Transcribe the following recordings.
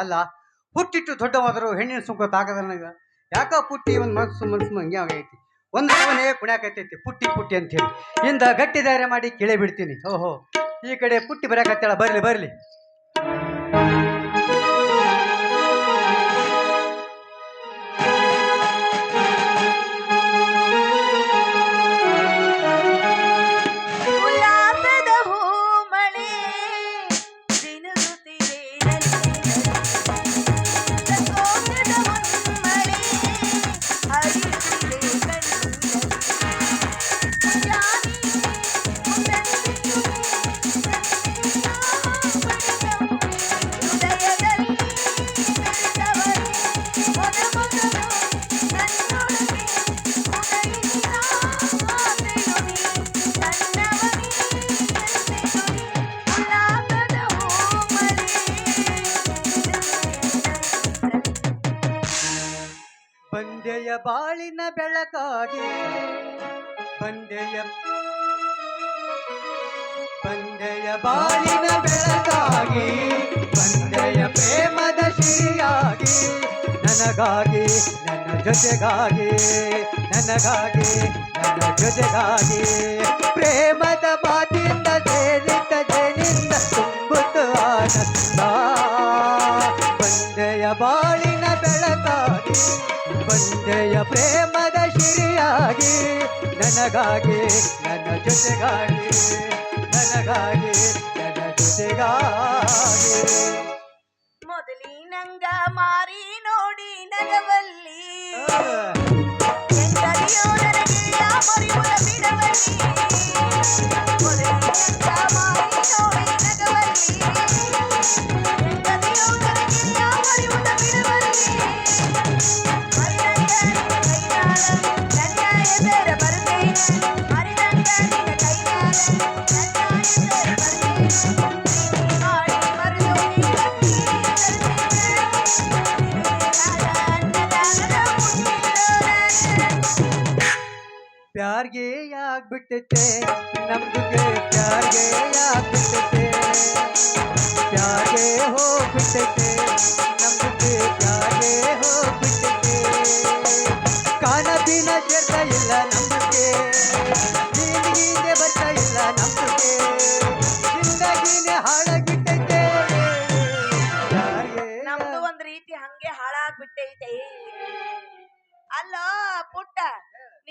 ಅಲ್ಲ, ಹುಟ್ಟಿಟ್ಟು ದೊಡ್ಡವಾದರೂ ಹೆಣ್ಣಿನ ಸುಂಕ ತಾಗದ ಯಾಕ ಪುಟ್ಟಿ ಒಂದು ಮನಸ್ಸು ಮನಸ್ಸು ಹಂಗೆ ಆಗೈತಿ. ಒಂದು ಮನೆ ಕುಣ್ಯಾಕೈತೈತಿ ಪುಟ್ಟಿ ಪುಟ್ಟಿ ಅಂತ ಹೇಳಿ ಇಂದ ಗಟ್ಟಿ ಧೈರ್ಯ ಮಾಡಿ ಕೇಳೇ ಬಿಡ್ತೀನಿ. ಓಹೋ, ಈ ಕಡೆ ಪುಟ್ಟಿ ಬರಕತ್ತಾಳ ಬರ್ಲಿ ಬರ್ಲಿ. ಬಾಳಿನ ಬೆಳಕಾಗಿ. ಬಂದೆಯ ಬಂದೆಯ ಬಾಳಿನ ಬೆಳಕಾಗಿ ಬಂದೆಯ ಪ್ರೇಮದ ಶ್ರೀಯಾಗಿ ನನಗಾಗಿ, ನನ್ನ ಜೊತೆಗಾಗಿ, ನನಗಾಗಿ, ನನ್ನ ಜೊತೆಗಾಗಿ ಪ್ರೇಮದ ಮಾತಿಂದ ಜೇನಿಂದ ಜನಿಂದ ತುಂಬುತ್ತ ಬಂದೆಯ ಬಾಳಿನ ಬೆಳಕಾಗಿ ಬಂದೆಯ ಪ್ರೇಮದ ಶಿರಿಯಾಗಿ, ನನಗಾಗಿ, ನನ್ನ ಜೊತೆಗಾಗಿ, ನನಗಾಗಿ, ನನ್ನ ಜೊತೆಗಾಗಿ. ಮೊದಲಿನಂಗ ಮಾರಿ ನೋಡಿ ನಗವಲ್ಲಿ ಮೊದಲಿನಂಗ ಮಾರಿ ನೋಡಿ ನಗವಲ್ಲಿ ಪ್ಯಾರ್ಗೆ ಆಗ್ಬಿಟ್ಟೈತೆ ನಮ್ದುಗೆ ಪ್ಯಾರ್ಗೆ ಆಗ್ಬಿಟ್ಟೈತೆ ಪ್ಯಾರ್ಗೆ ಹೋಗ್ಬಿಟ್ಟೈತೆ ನಮ್ದುಗೆ ಪ್ಯಾರ್ಗೆ ಹೋಗ್ಬಿಟ್ಟೈತೆ ಕಾಣದಿನ ಸೇರ್ತಾ ಇಲ್ಲ ನಮ್ದುಗೆ ನೀನಿಗೆ ಬರ್ತಾ ಇಲ್ಲ ನಮ್ದುಗೆ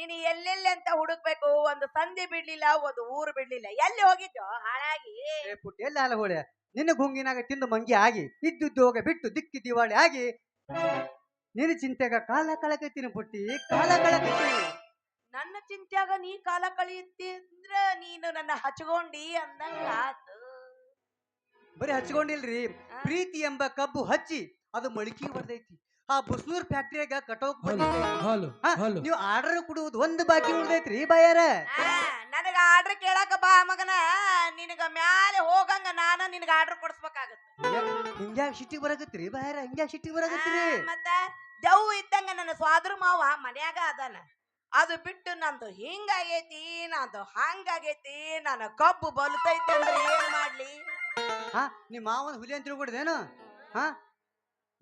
ನೀನು ಎಲ್ಲೆಲ್ಲಿ ಅಂತ ಹುಡುಕ್ಬೇಕು? ಒಂದು ಸಂಧಿ ಬಿಡ್ಲಿಲ್ಲ ಒಂದು ಊರು ಬಿಡ್ಲಿಲ್ಲ. ಎಲ್ಲಿ ಹೋಗಿದ್ದು ಹಾಳಾಗಿ. ಏ ಪುಟ್ಟಿ ಎಲ್ಲ ಅಲಗೋಳೆ ನಿನ್ನ ಗುಂಗಿನಾಗ ತಿಂದು ಮಂಗಿ ಆಗಿ ಇದ್ದುದ್ದು ಹೋಗ ಬಿಟ್ಟು ದಿಕ್ಕಿ ದಿವಾಳಿ ಆಗಿ. ನಿನ್ನ ಚಿಂತೆಗ ಕಾಲ ಕಳಕತ್ತೀನಿ ಪುಟ್ಟಿ ಕಾಲ ಕಳಕತ್ತೀನಿ ನನ್ನ ಚಿಂತ್ಯಾಗ ನೀ ಕಾಲ ಕಳೆಯುತ್ತಿದ್ರ ನೀನು ನನ್ನ ಹಚ್ಕೊಂಡಿ ಅಂದಂಗ ಆತು ಬರೀ ಹಚ್ಕೊಂಡಿಲ್ರಿ ಪ್ರೀತಿ ಎಂಬ ಕಬ್ಬು ಹಚ್ಚಿ ಅದು ಮೊಳಕಿ ಬರ್ದೈತಿ ಆ ಬುಸ್ನೂರ್ ಫ್ಯಾಕ್ಟ್ರಿಯಾಗ ಕಟೋಕ್ ಹಾಲು ಹಾಲು ಹಾಲು ನೀವು ಆರ್ಡರ್ ಕೊಡುವುದು ಒಂದು ಬಾಕಿ ಉಳ್ದೈತ್ರಿ ಬಾಯಾರ? ನನಗ ಆರ್ಡರ್ ಕೇಳಕ ಬಾ ಮಗನ. ನಿನಗ ಮ್ಯಾಲೆ ಹೋಗಂಗ ನಾನ ನಿನಗ ಆರ್ಡರ್ ಕೊಡಿಸ್ಬೇಕಾಗತ್ತ. ಹಿಂಗ್ಯಾಗ ಸಿಟ್ಟಿಗೆ ಬರಗತ್ರಿ ಬಾಯಾರ? ಹಿಂಗ್ಯಾಗ ಸಿಟ್ಟಿಗೆ ಬರಗತ್ರಿ ಮತ್ತ ದೆವ್ ಇದ್ದಂಗ ನನ್ನ ಸ್ವಾದ್ರ ಮಾವ ಮನ್ಯಾಗ ಅದಾನ. ಅದು ಬಿಟ್ಟು ನಂದು ಹಿಂಗಾಗೈತಿ ನಂದು ಹಂಗಾಗೈತಿ ನನ್ನ ಕಬ್ಬು ಬಲತೈತಿ ಅಂದ್ರೆ ಏನ್ ಮಾಡ್ಲಿ? ಹಾ ನಿಮ್ಮ ಮಾವನ ಹುಲಿ ಅಂತ ತಿಳ್ಕೊಡ್ದೇನು? ಹಾ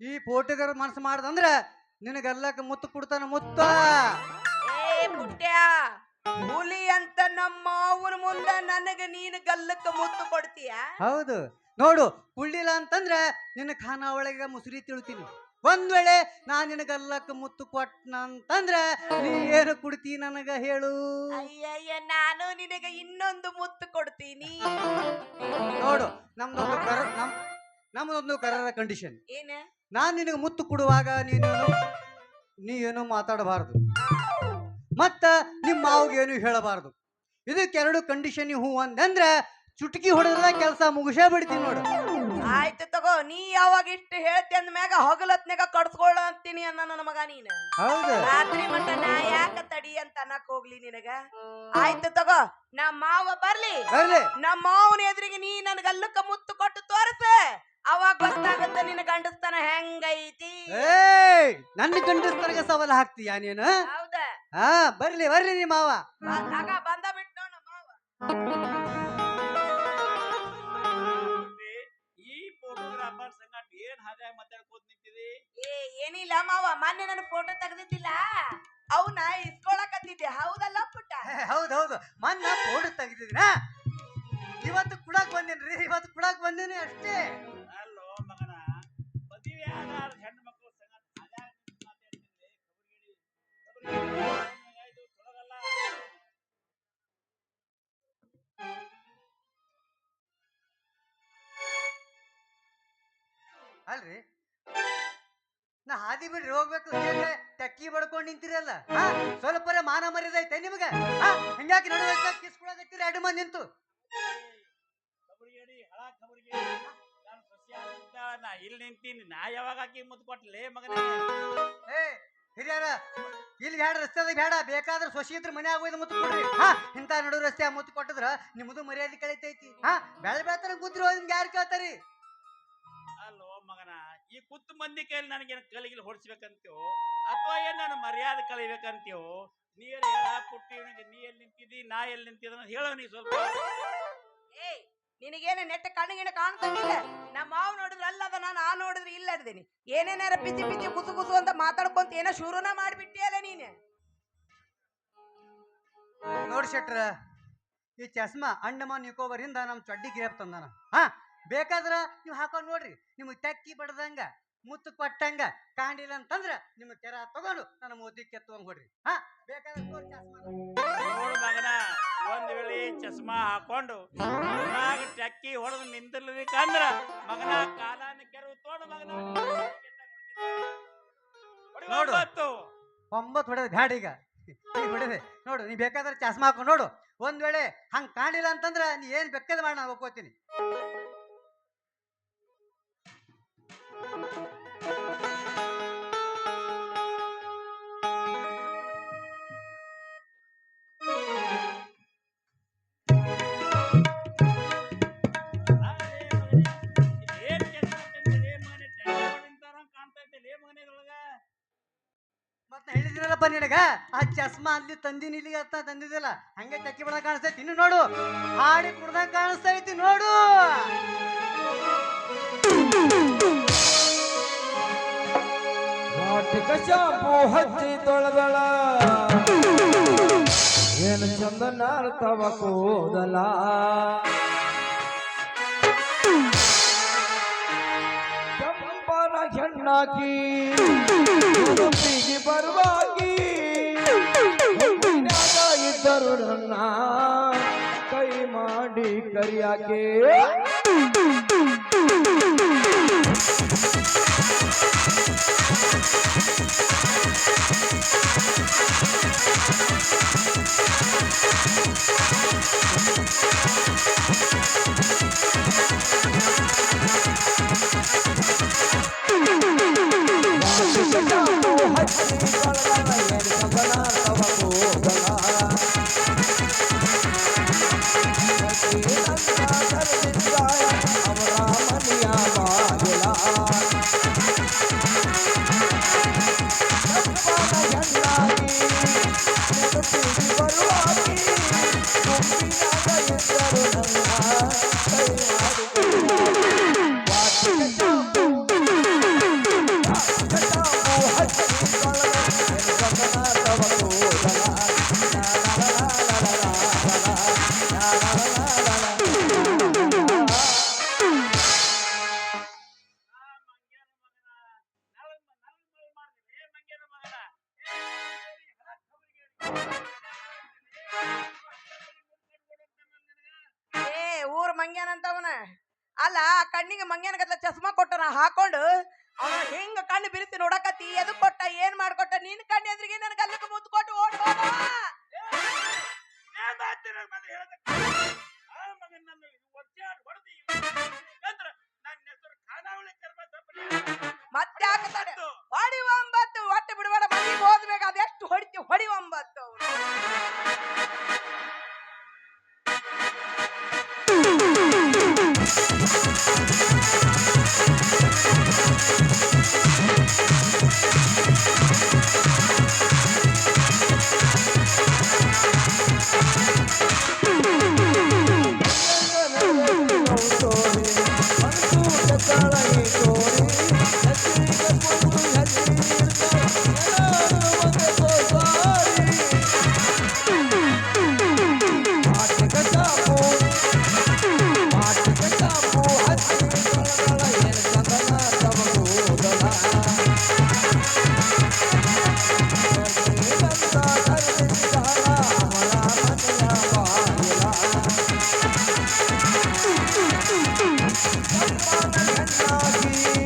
ಈ ಫೋಟೋಗಾರ ಮನಸ್ಸು ಮಾಡ್ದಂದ್ರ ನಿನಗೆಲ್ಲಕ್ಕ ಮುತ್ತು ಕೊಡ್ತಾನ ಮುತ್ತ? ಏ ಹುಲಿ ಅಂತ ನಮ್ಮ ಅವ್ರ ಮುಂದ ನನಗ ನೀನು ಗಲ್ಲಕ್ಕ ಮುತ್ತು ಕೊಡ್ತೀಯ? ಹೌದು. ನೋಡು ಕುಳ್ಳಿಲ್ಲ ಅಂತಂದ್ರ ನಿನ್ನ ಖಾನ ಒಳಗೆ ಮುಸುರಿ ತಿಳ್ತೀನಿ. ಒಂದ್ ವೇಳೆ ನಾ ನಿನಗಲ್ಲಕ್ಕ ಮುತ್ತು ಕೊಟ್ನಂತಂದ್ರ ನೀ ಏನು ಕುಡ್ತಿ ನನಗ ಹೇಳು? ಅಯ್ಯಯ್ಯ ನಾನು ನಿನಗ ಇನ್ನೊಂದು ಮುತ್ತು ಕೊಡ್ತೀನಿ. ನೋಡು ನಮ್ದೊಂದು ಕರ ನಮ್ ನಮ್ದೊಂದು ಕರರ ಕಂಡೀಷನ್ ಏನ? ನಾನ್ ನಿನಗೆ ಮುತ್ತು ಕೊಡುವಾಗ ನೀನೇನು ನೀ ಏನು ಮಾತಾಡಬಾರದು. ಮತ್ತ ನಿಮ್ಮ ಮಾವಿಗೆ ಏನು ಹೇಳಬಾರದು. ಇದಕ್ಕೆರಡು ಕಂಡೀಷನ್ ಹೂ ಅಂದಂದ್ರ ಚುಟಕಿ ಹೊಡೆದ್ರ ಕೆಲಸ ಮುಗಿಸೇ ಬಿಡ್ತೀನಿ ನೋಡು. ಆಯ್ತು ತಗೋ ನೀ ಯಾವಾಗ ಇಷ್ಟು ಹೇಳ್ತಿ ಅಂದ ಮ್ಯಾಗ ಹಗಲತ್ನ್ಯಾಗ ಕಡ್ಸ್ಕೊಳ್ಳ ಅಂತೀನಿ ಅನ್ನ ನನ್ನ ಮಗ ನೀನು. ಹೌದು. ರಾತ್ರಿ ಮಟ್ಟ ನಾ ಯಾಕ ತಡಿ ಅಂತ ಅನ್ನಕ್ ಹೋಗ್ಲಿ ನಿನಗ? ಆಯ್ತು ತಗೋ ನಮ್ಮ ಮಾವ ಬರ್ಲಿ. ಬರ್ಲಿ. ನಮ್ಮ ಮಾವನ ಎದುರಿಗೆ ನೀ ನನಗೆ ಅಲ್ಲಕ್ಕ ಮುತ್ತು ಕೊಟ್ಟು ತೋರ್ಸ. ಹೆಂಗೈತಿ? ನನ್ನ ಗಂಡಸ್ತರಿಗೆ ಸವಾಲ್ ಹಾಕ್ತೀಯ ನೀನು? ಹೌದಾ? ಹಾ ಬರ್ಲಿ ಬರ್ಲಿ ನಿಮ್ಮ ಮಾವ. ಆಗ ಬಂದ ಬಿಟ್ ನೋಡು ಮಾವ. ಈ ಫೋಟೋಗ್ರಾಫರ್ ಸಂಗಟ ಏನ್ ಹಾಗೆ ಮಾತಾಡ್ಕೋತ ನಿಂತಿದಿ? ಏ ಏನಿಲ್ಲ ಮಾವ ಮೊನ್ನೆ ನನ್ನ ಫೋಟೋ ತೆಗ್ದಿದ್ದಿಲ್ಲ. ಅವನ ಇಸ್ಕೊಳಕತ್ತಿದ್ದೆ. ಹೌದಲ್ಲ ಪುಟ್ಟ? ಹೌದು ಹೌದು. ಮೊನ್ನ ಫೋಟೋ ತೆಗಿತಿದ್ದೀನ ಇವತ್ತು ಕುಡಕ್ ಬಂದೇನ್ರಿ ಇವತ್ತು ಕುಡಕ್ ಬಂದೇನಿ ಅಷ್ಟೇ. ಅಲ್ರಿ? ನಾ ಹಾದಿ ಬಿಡ್ರಿ ಹೋಗ್ಬೇಕು. ಟಕ್ಕಿ ಬಡ್ಕೊಂಡು ನಿಂತಿರಲ್ಲ. ಸ್ವಲ್ಪ ಮಾನ ಮರ್ಯಾದೆ ಐತೆ ನಿಮ್ಗ ಹಿಂಗ್ಯಾಕೆ ನಡುವೆ ಕಿಸ್ಕೊಳಕತ್ತೀರಿ ಎರಡು ಮಂದಿ ನಿಂತು? ನಾ ಇಲ್ಲಿ ನಿಂತೀನಿ. ನಾ ಯಾವಾಗ ಆಕಿ ಮುದ್ದು ಕೊಟ್ಲೇ ಮಗನೇ? ಏ ಹಿರಿಯರ ಇಲ್ಲಿ ಬ್ಯಾಡ ರಸ್ತೆದಾಗ ಬೇಡ. ಬೇಕಾದ್ರೆ ಸೊಸಿ ಇದ್ರ ಮನೆ ಆಗೋಯ್ದು ಮುತ್ತು ಕೊಡ್ರಿ. ಹಾ ಇಂಥ ನಡು ರಸ್ತೆ ಆ ಮುತ್ತು ಕೊಟ್ಟಿದ್ರ ನಿಮ್ಮದು ಮರ್ಯಾದೆ ಕಳಿತೈತಿ. ಹಾ ಬೆಳೆ ಬೆಳತನ ಕೂತ್ರಿ ನಿಮ್ಗೆ ಯಾರು ಕೇಳ್ತಾರಿ? ಅಲ್ಲೋ ಮಗನ ಈ ಕುತ್ತು ಮಂದಿ ಕೈಯಲ್ಲಿ ನನಗೇನು ಕಲಿಗಿಲ್ ಹೊಡಿಸ್ಬೇಕಂತೀವೋ ಅಥವಾ ಏನು ನಾನು ಮರ್ಯಾದೆ ಕಳಿಬೇಕಂತೀವೋ ನೀ ಹೇಳ ಪುಟ್ಟಿ ನೀ ಎಲ್ಲಿ ನಿಂತಿದ್ದಿ ನಾ ಎಲ್ಲಿ ನಿಂತಿದ್ದ ಹೇಳೋ ನೀ ಸ್ವಲ್ಪ. ಏ ನಿನಗೇನು ನೆಟ್ಟ ಕಣ್ಣಿಗಿನ ಕಾಣ್ತಂಗಿಲ್ಲ? ನಮ್ಮ ಮಾವು ನೋಡಿದ್ರೆ ಅಲ್ಲದ ನಾನು ಆ ನೋಡಿದ್ರೆ ಇಲ್ಲ ಅದೇನಿ ಏನೇನಾರ ಬಿದ್ದಿ ಬಿದ್ದಿ ಕುಸು ಕುಸು ಅಂತ ಮಾತಾಡ್ಕೊಂತ ಏನೋ ಶುರುನ ಮಾಡ್ಬಿಟ್ಟಿಯಲ್ಲ ನೀನೆ? ನೋಡಿ ಶೆಟ್ರ ಈ ಚಸ್ಮಾ ಅಂಡಮಾನ್ ನಿಕೋಬರಿಂದ ನಮ್ಮ ಚಡ್ಡಿ ಗ್ರೇಪ್ ತಂದಾನ. ಹಾ ಬೇಕಾದ್ರ ನೀವು ಹಾಕೊಂಡು ನೋಡ್ರಿ. ನಿಮಗೆ ತಕ್ಕಿ ಬಡ್ದಂಗ ಮುತ್ತು ಕೊಟ್ಟಂಗ ಕಾಣಿಲ್ಲ ಅಂತಂದ್ರ ನಿಮಗೆ ಕೆರ ತಗೊಂಡು ನನ್ನ ಮೋದಿ ಕೆತ್ತುವಂಗ್ ಹೊಡ್ರಿ. ಹಾ ಬೇಕಾದ್ರೆ ಚಸ್ಮಾ ನೋಡು ಮಗನ. ಒಂದ್ ವೇಳೆ ಚಸ್ಮಾ ಹಾಕೊಂಡು ಚಕ್ಕಿ ಹೊಡೆದು ನಿಂತಿರ್ಲಿಕ್ಕಂದ್ರ ಮಗನ ಕಾಲಾನ ಕೆರವು ತೋಡು ಮಗನ. ನೋಡು. ಒಂಬತ್ತು. ಒಂಬತ್ತು ಹೊಡೆದ ಬ್ಯಾಡ ಈಗ. ಈಗ ಹೊಡೆದೆ. ನೋಡು ನೀ ಬೇಕಾದ್ರೆ ಚಸ್ಮಾ ಹಾಕೊಂಡು ನೋಡು. ಒಂದ್ ವೇಳೆ ಹಂಗ್ ಕಾಣಿಲ್ಲ ಅಂತಂದ್ರ ನೀ ಏನ್ ಬೇಕಾದ ಮಾಡಿ ನಾನು ಒಪ್ಕೋತೀನಿ. ಆ ಚಸ್ಮಾ ಅಲ್ಲಿ ತಂದಿನಿ ಇಲ್ಲಿಗೆ ಅಂತ ತಂದಿದ್ದಿಲ್ಲ, ಹಂಗೆ ಟಕ್ಕಿ ಬಿಡಂಗ ಕಾಣಿಸ್ತೈತಿ. ಇನ್ನು ನೋಡು, ಹಾಡಿ ಕುಡ್ದಂಗ ಕಾಣಿಸ್ತೈತಿ, ನೋಡು. ಶಾಂಪು ಹಚ್ಚಿ ತೊಳೆದಳ. ಏನು ಚಂದ ನಾರ್ತವ ಕೂದಲ. ಉಡುಪಿಗೆ ಬರುವಾಗಿ ನನ್ನ ಕೈ ಮಾಡಿ ಕರಿಯಾಕೆ? ಆ ಮಂಗ್ಯಾನ ಅಂತವನ ಅಲ್ಲ ಕಣ್ಣಿಗೆ ಮಂಗ್ಯಾನ ಗತ್ಲ ಚಸ್ಮಾ ಕೊಟ್ಟನ ಹಾಕೊಂಡು ಅವನ ಹೆಂಗ ಕಣ್ಣು ಬಿರಿಸಿ ನೋಡಕತ್ತಿ ಎದು ಕೊಟ್ಟ ಏನ್ ಮಾಡ್ಕೊಟ್ಟ ನಿನ್ ಕಣ್ಣು ಎದ್ರಿಗೆ ನನ್ ಗಲ್ಲಕ್ಕೆ ಮುದ್ದು ಕೊಟ್ಟು ಓಡ್ ಹೋದವ. ಇದೇ Thank.